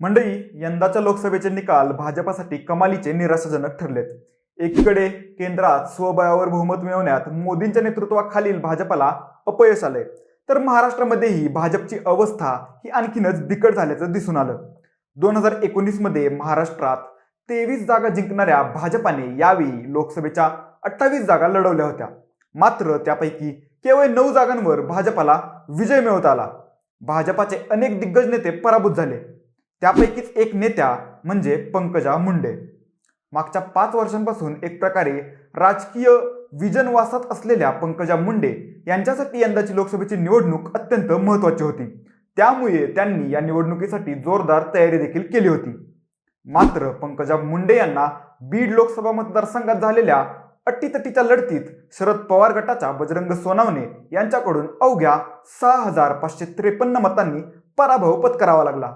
मंडळी यंदाच्या लोकसभेचे निकाल भाजपासाठी कमालीचे निराशाजनक ठरलेत. एकीकडे केंद्रात स्वबळावर बहुमत मिळवण्यात मोदींच्या नेतृत्वाखालील भाजपाला अपयश आलंय तर महाराष्ट्रामध्येही भाजपची अवस्था ही आणखीनच बिकट झाल्याचं दिसून आलं. दोन हजार एकोणीसमध्ये महाराष्ट्रात तेवीस जागा जिंकणाऱ्या भाजपाने यावेळी लोकसभेच्या अठ्ठावीस जागा लढवल्या होत्या. मात्र त्यापैकी केवळ नऊ जागांवर भाजपाला विजय मिळवता आला. भाजपाचे अनेक दिग्गज नेते पराभूत झाले. त्यापैकीच एक नेत्या म्हणजे पंकजा मुंडे. मागच्या पाच वर्षांपासून एक प्रकारे राजकीय विजनवासात असलेल्या पंकजा मुंडे यांच्यासाठी यंदाची लोकसभेची निवडणूक अत्यंत महत्त्वाची होती. त्यामुळे त्यांनी या निवडणुकीसाठी जोरदार तयारी देखील केली होती. मात्र पंकजा मुंडे यांना बीड लोकसभा मतदारसंघात झालेल्या अटीतटीच्या लढतीत शरद पवार गटाच्या बजरंग सोनावणे यांच्याकडून अवघ्या सहा हजार पाचशे त्रेपन्न मतांनी पराभव पत्करावा लागला.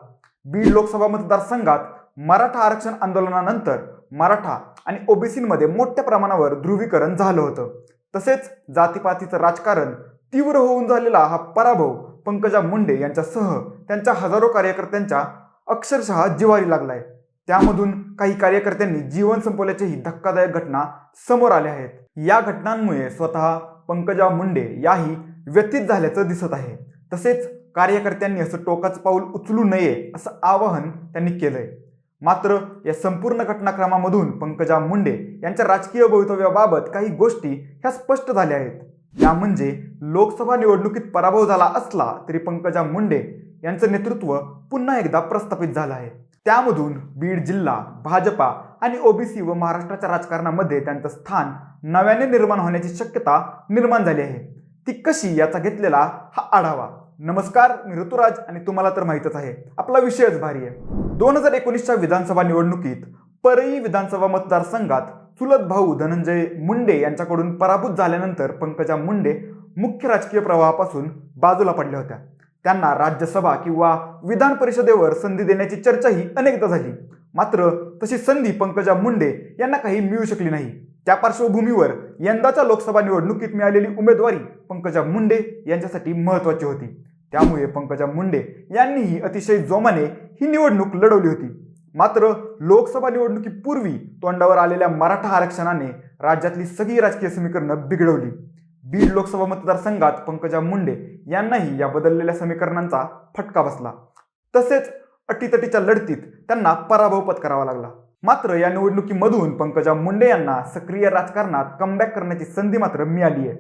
बीड लोकसभा मतदारसंघात मराठा आरक्षण आंदोलनानंतर मराठा आणि ओबीसीमध्ये मोठ्या प्रमाणावर ध्रुवीकरण झालं होतं. तसेच जातीपातीचं राजकारण तीव्र होऊन झालेला हा पराभव पंकजा मुंडे यांच्यासह त्यांच्या हजारो कार्यकर्त्यांच्या अक्षरशः जिवारी लागलाय. त्यामधून काही कार्यकर्त्यांनी जीवन संपवल्याच्याही धक्कादायक घटना समोर आल्या आहेत. या घटनांमुळे स्वतः पंकजा मुंडे याही व्यथित झाल्याचं दिसत आहे. तसेच कार्यकर्त्यांनी असं टोकाचं पाऊल उचलू नये असं आवाहन त्यांनी केलंय. मात्र या संपूर्ण घटनाक्रमामधून पंकजा मुंडे यांच्या राजकीय भवितव्याबाबत काही गोष्टी ह्या स्पष्ट झाल्या आहेत. त्या म्हणजे लोकसभा निवडणुकीत पराभव झाला असला तरी पंकजा मुंडे यांचं नेतृत्व पुन्हा एकदा प्रस्थापित झालं आहे. त्यामधून बीड जिल्हा भाजपा आणि ओबीसी व महाराष्ट्राच्या राजकारणामध्ये त्यांचं स्थान नव्याने निर्माण होण्याची शक्यता निर्माण झाली आहे. ती कशी याचा घेतलेला हा आढावा. नमस्कार मी ऋतुराज आणि तुम्हाला तर माहीतच आहे आपला विषयच भारी आहे. दोन हजार एकोणीसच्या विधानसभा निवडणुकीत परळी विधानसभा मतदारसंघात चुलत भाऊ धनंजय मुंडे यांच्याकडून पराभूत झाल्यानंतर पंकजा मुंडे मुख्य राजकीय प्रवाहापासून बाजूला पडल्या होत्या. त्यांना राज्यसभा किंवा विधान परिषदेवर संधी देण्याची चर्चाही अनेकदा झाली. मात्र तशी संधी पंकजा मुंडे यांना काही मिळू शकली नाही. त्या पार्श्वभूमीवर यंदाच्या लोकसभा निवडणुकीत मिळालेली उमेदवारी पंकजा मुंडे यांच्यासाठी महत्त्वाची होती. त्यामुळे पंकजा मुंडे यांनीही अतिशय जोमाने ही निवडणूक लढवली होती. मात्र लोकसभा निवडणुकीपूर्वी तोंडावर आलेल्या मराठा आरक्षणाने राज्यातली सगळी राजकीय समीकरणं बिघडवली. बीड लोकसभा मतदारसंघात पंकजा मुंडे यांनाही या बदललेल्या समीकरणांचा फटका बसला. तसेच अटीतटीच्या लढतीत त्यांना पराभव पत्करावा लागला. मात्र या निवडणुकीमधून पंकजा मुंडे यांना सक्रिय राजकारणात कमबॅक करण्याची संधी मात्र मिळाली आहे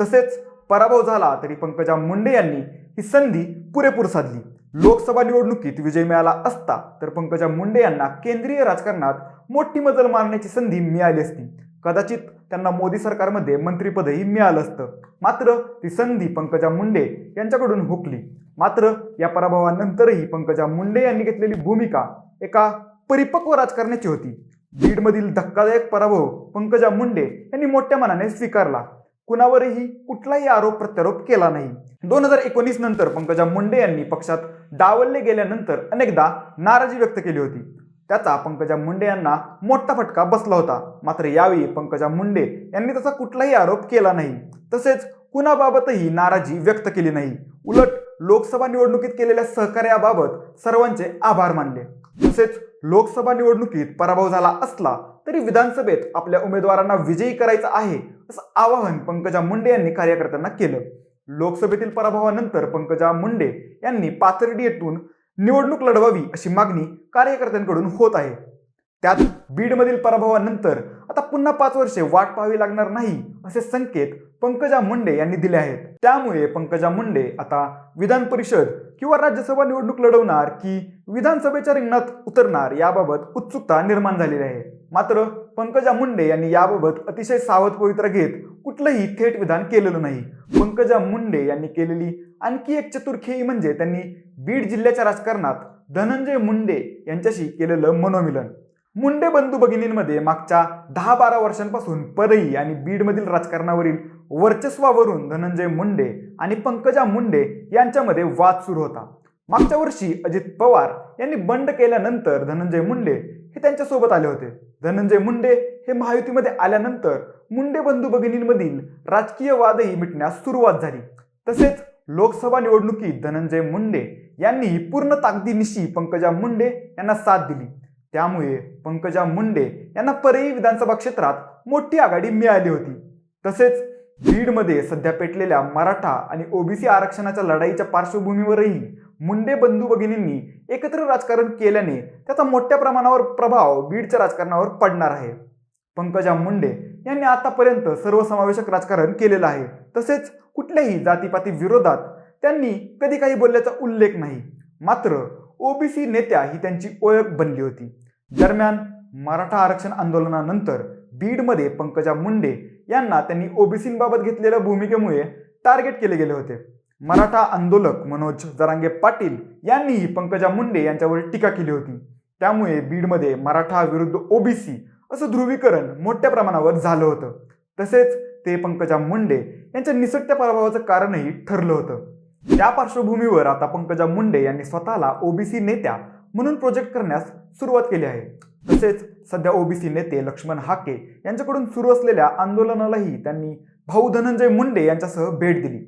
तसेच पराभव झाला तरी पंकजा मुंडे यांनी ही संधी पुरेपूर साधली. लोकसभा निवडणुकीत विजय मिळाला असता तर पंकजा मुंडे यांना केंद्रीय राजकारणात मोठी मजल मारण्याची संधी मिळाली असती. कदाचित त्यांना मोदी सरकारमध्ये मंत्रिपदही मिळालं असतं. मात्र ती संधी पंकजा मुंडे यांच्याकडून हुकली. मात्र या पराभवानंतरही पंकजा मुंडे यांनी घेतलेली भूमिका एका परिपक्व राजकारणाची होती. बीडमधील धक्कादायक पराभव पंकजा मुंडे यांनी मोठ्या मनाने स्वीकारला. कुणावरही कुठलाही आरोप प्रत्यारोप केला नाही. दोन हजार एकोणीस नंतर पंकजा मुंडे यांनी पक्षात डावलले गेल्यानंतर अनेकदा नाराजी व्यक्त केली होती. त्याचा पंकजा मुंडे यांना मोठा फटका बसला होता. मात्र यावेळी पंकजा मुंडे यांनी त्याचा कुठलाही आरोप केला नाही. तसेच कुणाबाबतही नाराजी व्यक्त केली नाही. उलट लोकसभा निवडणुकीत केलेल्या सहकार्याबाबत सर्वांचे आभार मानले. तसेच लोकसभा निवडणुकीत पराभव झाला असला तरी विधानसभेत आपल्या उमेदवारांना विजयी करायचं आहे असं आवाहन पंकजा मुंडे यांनी कार्यकर्त्यांना केलं. लोकसभेतील पराभवानंतर पंकजा मुंडे यांनी पाथर्डी येथून निवडणूक लढवावी अशी मागणी कार्यकर्त्यांकडून होत आहे. त्यात बीडमधील पराभवानंतर आता पुन्हा पाच वर्षे वाट पाहावी लागणार नाही असे संकेत पंकजा मुंडे यांनी दिले आहेत. त्यामुळे पंकजा मुंडे आता विधान परिषद किंवा राज्यसभा निवडणूक लढवणार की विधानसभेच्या रिंगणात उतरणार याबाबत उत्सुकता निर्माण झालेली आहे. मात्र पंकजा मुंडे यांनी याबाबत अतिशय सावध पवित्रा घेत कुठलंही थेट विधान केलेलं नाही. पंकजा मुंडे यांनी केलेली आणखी एक चतुर्खेई म्हणजे त्यांनी बीड जिल्ह्याच्या राजकारणात धनंजय मुंडे यांच्याशी केलेलं मनोमिलन. मुंडे बंधू भगिनींमध्ये मागच्या दहा बारा वर्षांपासून परई आणि बीडमधील राजकारणावरील वर्चस्वावरून धनंजय मुंडे आणि पंकजा मुंडे यांच्यामध्ये वाद सुरू होता. मागच्या वर्षी अजित पवार यांनी बंड केल्यानंतर धनंजय मुंडे हे त्यांच्यासोबत आले होते. धनंजय मुंडे हे महायुतीमध्ये आल्यानंतर मुंडे बंधू भगिनींमधील राजकीय वादही मिटण्यास सुरुवात झाली. तसेच लोकसभा निवडणुकीत धनंजय मुंडे यांनी पूर्ण ताकदीनिशी पंकजा मुंडे यांना साथ दिली. त्यामुळे पंकजा मुंडे यांना परळी विधानसभा क्षेत्रात मोठी आघाडी मिळाली होती. तसेच बीडमध्ये सध्या पेटलेल्या मराठा आणि ओबीसी आरक्षणाच्या लढाईच्या पार्श्वभूमीवरही मुंडे बंधू भगिनींनी एकत्र राजकारण केल्याने त्याचा मोठ्या प्रमाणावर प्रभाव बीडच्या राजकारणावर पडणार आहे. पंकजा मुंडे यांनी आतापर्यंत सर्वसमावेशक राजकारण केलेलं आहे. तसेच कुठल्याही जातीपाती विरोधात त्यांनी कधी काही बोलल्याचा उल्लेख नाही. मात्र ओबीसी नेत्या ही त्यांची ओळख बनली होती. दरम्यान मराठा आरक्षण आंदोलनानंतर बीडमध्ये पंकजा मुंडे यांना त्यांनी ओबीसींबाबत घेतलेल्या भूमिकेमुळे टार्गेट केले गेले होते. मराठा आंदोलक मनोज जरांगे पाटील यांनीही पंकजा मुंडे यांच्यावर टीका केली होती. त्यामुळे बीडमध्ये मराठा विरुद्ध ओबीसी असं ध्रुवीकरण मोठ्या प्रमाणावर झालं होतं. तसेच ते पंकजा मुंडे यांच्या निसटत्या प्रभावाचं कारणही ठरलं होतं. त्या पार्श्वभूमीवर आता पंकजा मुंडे यांनी स्वतःला ओबीसी नेत्या म्हणून प्रोजेक्ट करण्यास सुरुवात केली आहे. तसेच सध्या ओबीसी नेते लक्ष्मण हाके यांच्याकडून सुरू असलेल्या आंदोलनालाही त्यांनी भाऊ धनंजय मुंडे यांच्यासह भेट दिली.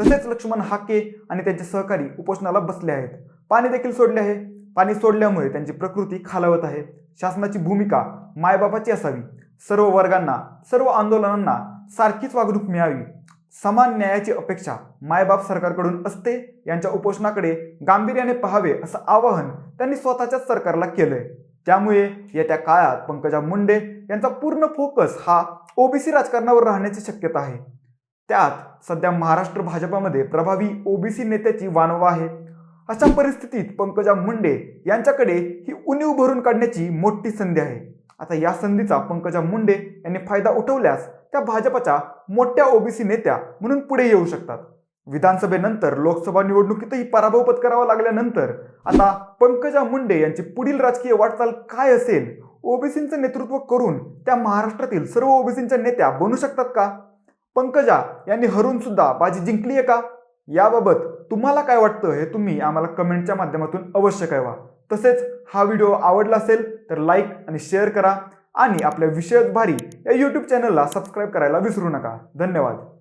तसेच लक्ष्मण हाके आणि त्यांचे सहकारी उपोषणाला बसले आहेत. पाणी देखील सोडले आहे. पाणी सोडल्यामुळे त्यांची प्रकृती खालावत आहे. शासनाची भूमिका मायबापाची असावी. सर्व वर्गांना सर्व आंदोलनांना सारखीच वागणूक मिळावी. समान न्यायाची अपेक्षा मायबाप सरकारकडून असते यांच्या उपोषणाकडे गांभीर्याने पाहावे असं आवाहन त्यांनी स्वतःच्याच सरकारला केलंय. त्यामुळे येत्या काळात पंकजा मुंडे यांचा पूर्ण फोकस हा ओबीसी राजकारणावर राहण्याची शक्यता आहे. त्यात सध्या महाराष्ट्र भाजपामध्ये प्रभावी ओबीसी नेत्याची वानवा आहे अशा परिस्थितीत पंकजा मुंडे यांच्याकडे ही उणीव भरून काढण्याची मोठी संधी आहे. आता या संधीचा पंकजा मुंडे यांनी फायदा उठवल्यास त्या भाजपच्या मोठ्या ओबीसी नेत्या म्हणून पुढे येऊ शकतात. विधानसभेनंतर लोकसभा निवडणुकीतही पराभव पत्करावा लागल्यानंतर आता पंकजा मुंडे यांची पुढील राजकीय वाटचाल काय असेल? ओबीसींचं नेतृत्व करून त्या महाराष्ट्रातील सर्व ओबीसींच्या नेत्या बनू शकतात का? पंकजा यांनी हरून सुद्धा बाजी जिंकली आहे का? याबाबत तुम्हाला काय वाटतं हे तुम्ही आम्हाला कमेंटच्या माध्यमातून अवश्य कळवा. तसेच हा व्हिडिओ आवडला असेल तर लाईक आणि शेअर करा. आणि आपल्या विषयक भारी या यूट्यूब चॅनलला सबस्क्राईब करायला विसरू नका. धन्यवाद.